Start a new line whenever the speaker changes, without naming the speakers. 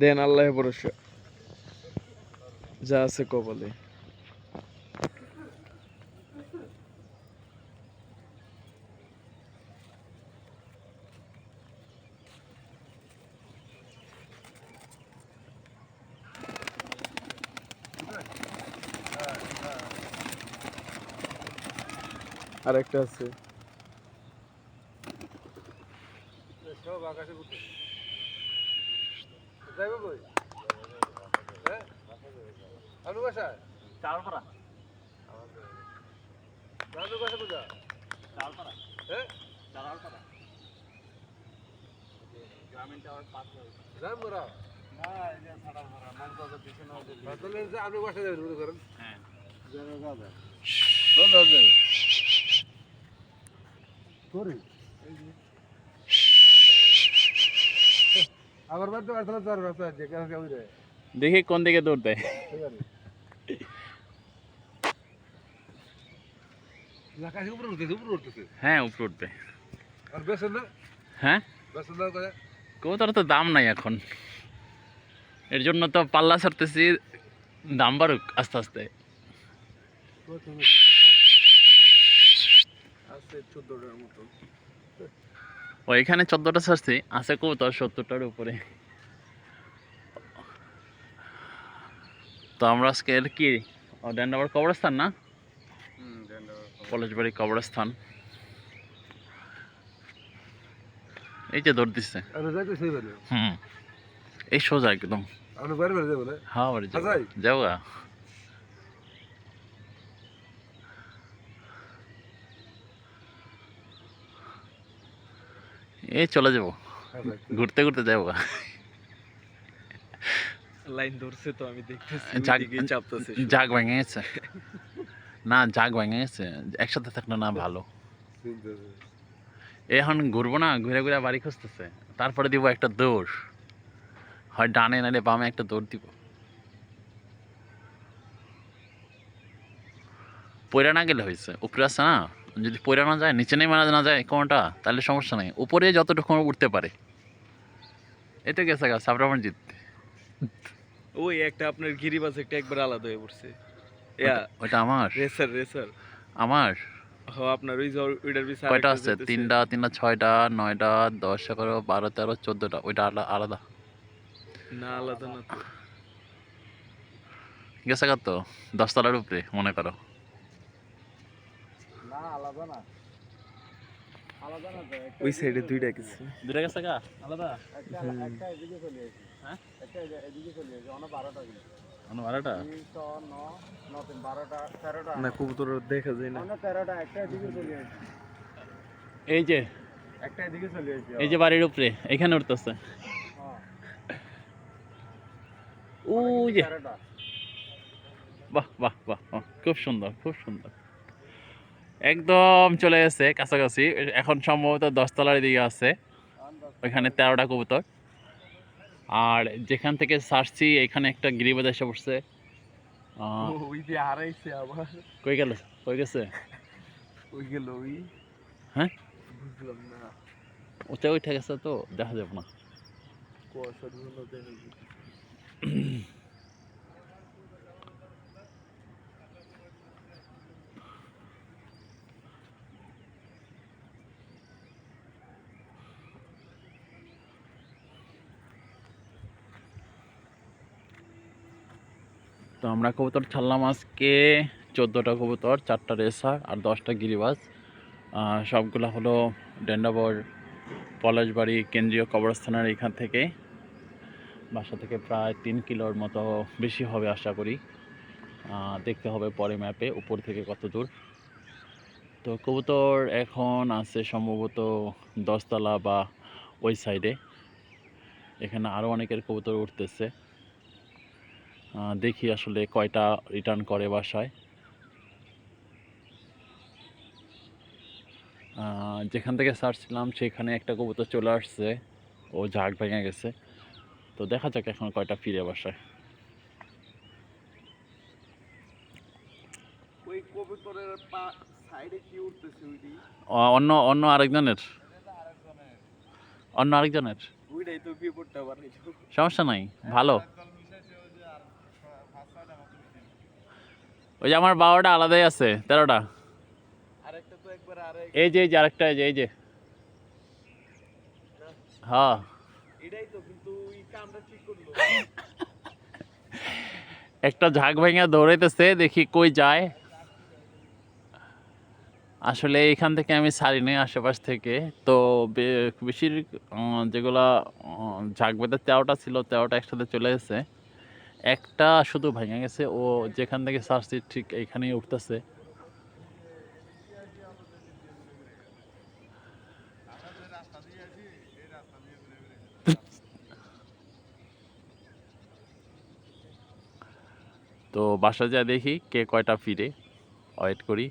দেন আল্লাহ ভরসা। যা আছে কপালে আরেকটা আছে।
সব আকাশে যাইবে কই? হ্যাঁ? আনু বাসায়
চালপাড়া
নানু বাসা কোথা
চালপাড়া
হ্যাঁ?
চালপাড়া গ্রামীণ টাওয়ার পাঁচ
যাই মোরা
না এই যে চালপাড়া মান কত পিছনে
তাহলে আপনি বাসা যাবেন মনে করেন।
হ্যাঁ।
হয়ে যাবে করি। আমার বাড়িতে আসলে চার রাস্তা আছে কেন রে
দেখি কোন দিকে দৌড় দেয়। হ্যাঁ উপরে উঠবে। হ্যাঁ? কবুতর তো দাম নাই এখন। এর জন্য তো পাল্লা ছাড়তেছি দাম বাড়ুক আস্তে আস্তে।
চোদ্দটার মতো।
ও এখানে চোদ্দটা ছাড়ছি আছে কবুতর সত্তরটার উপরে। তো আমরা আজকে এর কি? ড্যান্ডাবার কবরস্থান না? কলেজবাড়ি কবরস্থান। এই যে দৌড় দিচ্ছে হুম। এই সোজা একদম।
বেড়ে
হ্যাঁ যাব। যাব এই চলে যাব। ঘুরতে ঘুরতে যাব।
লাইন ধরছে তো আমি দেখতেছি
জাগ
চাপতেছে
জাগ ভেঙে গেছে। না জাগ ভেঙে গেছে। একসাথে থাকলে না ভালো। এখন ঘুরবো না ঘুরে ঘুরে বাড়ি খুঁজতেছে। তারপরে দিব একটা দৌড়। হয় ডানে নালে বামে একটা দৌড় দিব। পয়রা না গেলে হয়েছে। উপরে আসছে না? যদি পয়রা না যায় নিচে নেমে না যায় কোনটা? তাহলে সমস্যা নেই। উপরে যতটুকু উঠতে পারে। এই তো গেছে গা জিত
ওই একটা আপনার গিরিবাস একটা একবার আলাদা হয়ে পড়ছে।
ওইটা আমার?
Racer racer.
আমার?
হ আপনার ওই যে ওইটার পিছে
কয়টা আছে? তিনটা তিনটা ছয়টা নয়টা দশ এগারো বারো তেরো চোদ্দোটা। ওইটা আলা- আলাদা।
না আলাদা না তো।
গেছে তো? দশতলার উপরে মনে করো।
আলাদা না
ওই সাইডে দুইটা কিছু
দুটা গেছে
আলাদা? একটা একটা এদিকে চলে আসি
হ্যাঁ?
একটা এদিকে চলে ন
দেখা যায় না।
একটা এদিকে
এই যে
একটা এদিকে চলে
এই যে বাড়ির উপরে এখানে উঠতেছে। যে। বাহ বাহ বাহ, খুব সুন্দর খুব সুন্দর। একদম চলে গেছে কাছাকাছি। এখন সম্ভবত দশতলার দিকে আছে। ওইখানে তেরোটা কবুতর। আর যেখান থেকে ছাড়ছি এখানে একটা গিরিবাজ এসে পড়ছে। কই গেল? কই গেছে?
ওই গেল ওই।
হ্যাঁ?
বুঝলাম না।
উঠে উঠে গেছে তো দেখা যাবে না।
কুয়াশার জন্য
তো আমরা কবুতর ছাড়লাম আজকে চোদ্দোটা কবুতর চারটা রেসার আর দশটা গিরিবাজ। আহ, সবগুলো হলো ডেন্ডাবর পলাশবাড়ি কেন্দ্রীয় কবরস্থানের এখান থেকে। বাসা থেকে প্রায় তিন কিলোর মতো বেশি হবে আশা করি। দেখতে হবে পরে ম্যাপে উপর থেকে কত দূর। তো কবুতর এখন আছে সম্ভবত দশতলা বা ওই সাইডে। এখানে আরও অনেকের কবুতর উঠতেছে। দেখি আসলে কয়টা রিটার্ন করে বাসায়। যেখান থেকে ছাড়ছিলাম সেখানে একটা কবুতর চলে আসছে। ও ঝাঁক ভেঙে গেছে। তো দেখা যাক এখন কয়টা ফিরে বাসায়। অন্য অন্য আরেকজনের? অন্য আরেকজনের? সমস্যা নাই ভালো। ওই যে আমার বারোটা আলাদাই আছে তেরোটা। এই যে এই যে আরেকটা এই যে এই যে। হ্যাঁ। একটা ঝাঁক ভেঙে দৌড়াইতেছে দেখি কই যায়। আসলে এখান থেকে আমি ছাড়িনি আশেপাশ থেকে। তো বেশির যেগুলা ঝাঁক বেঁধে তেরোটা ছিল তেরোটা একসাথে চলে গেছে। একটা শুধু ভেঙে গেছে, ও যেখান থেকে সারছি ঠিক এইখানেই উঠতেছে। তো বাসা যা দেখি কে কয়টা ফিরে ওয়েট করি।